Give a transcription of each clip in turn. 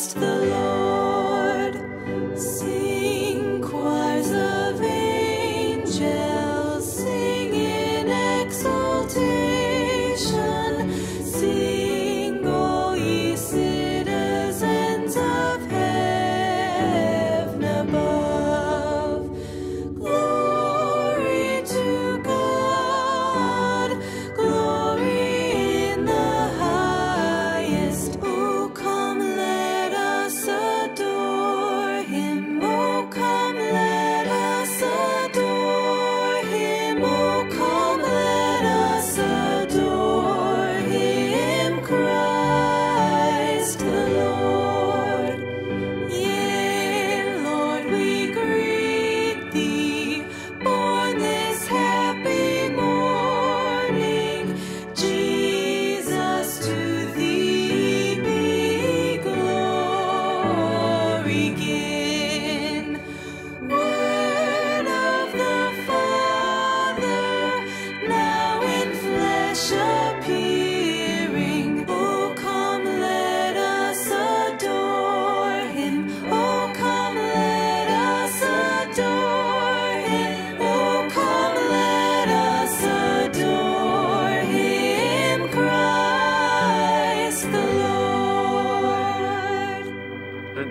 just the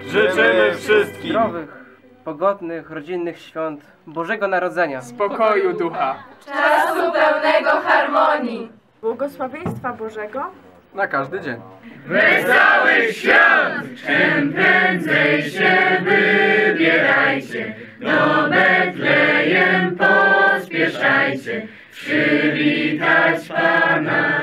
Życzymy wszystkim Zdrowych, pogodnych, rodzinnych świąt Bożego Narodzenia. spokoju ducha Czasu pełnego harmonii. Błogosławieństwa Bożego na każdy dzień. Wesołych świąt! Czym prędzej się wybierajcie, do Betlejem pospieszajcie, przywitać Pana.